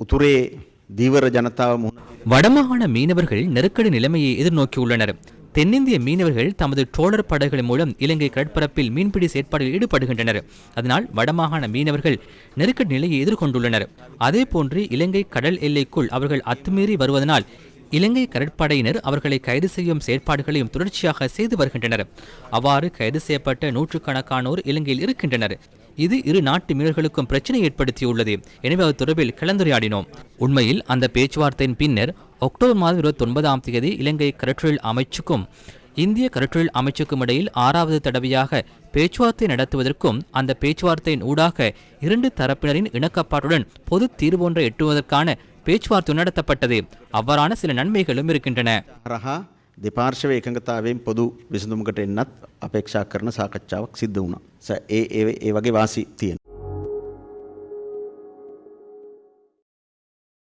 උතුරේ දීවර ජනතාව මුහුණ வடமாகாண மீனவர்கள் நெருக்கடி நிலைமையை எதிர்நோக்கியுள்ளனர் தென்னிந்திய மீனவர்கள் தமது ட்ரோலர் படகுகள் மூலம் இலங்கை கடற்பரப்பில் மீன்பிடி செயற்பாடுகளில் ஈடுபடுகின்றனர் அதனால் வடமாகாண மீனவர்கள் நெருக்கடி நிலையை எதிர்கொண்டுள்ளனர் அதேபோன்று இலங்கை கடல் எல்லைக்குள் அவர்கள் அத்துமீறி வருவதனால் இலங்கை கடற்படையினர் அவர்களை கைது செய்யும் செயற்பாடுகளையும் தொடர்ச்சியாக செய்து வருகின்றனர். அவ்வாறு கைது செய்யப்பட்ட நூற்றுக்கணக்கானோர் இலங்கையில் இருக்கின்றனர். இது இரு நாட்டு மீனவர்களுக்கும் பிரச்சனை ஏற்படுத்தியுள்ளது. எனவே அது தொடர்பில் கலந்துரையாடினோம். உண்மையில் அந்த பேச்சுவார்த்தையின் பின்னர் அக்டோபர் மாதம் இருபத்தி ஒன்பதாம் தேதி இலங்கை கடற்றொழில் அமைச்சுக்கும் இந்திய கடற்றொழில் அமைச்சுக்கும் இடையில் ஆறாவது தடவையாக பேச்சுவார்த்தை நடத்துவதற்கும் அந்த பேச்சுவார்த்தையின் ஊடாக இரண்டு தரப்பினரின் இணக்கப்பாட்டுடன் பொது தீர்வு ஒன்றை எட்டுவதற்கான பேச்சுவார்த்தை நடத்தப்பட்டது அவ்வாறான சில நன்மைகளும் இருக்கின்றன හරහා දෙපාර්ශව එකඟතාවයෙන් පොදු විසඳුමකට එන්නත් අපේක්ෂා කරන සාකච්ඡාවක් සිද්ධ වුණා. ස ඒ ඒ ඒ වගේ වාසි තියෙන.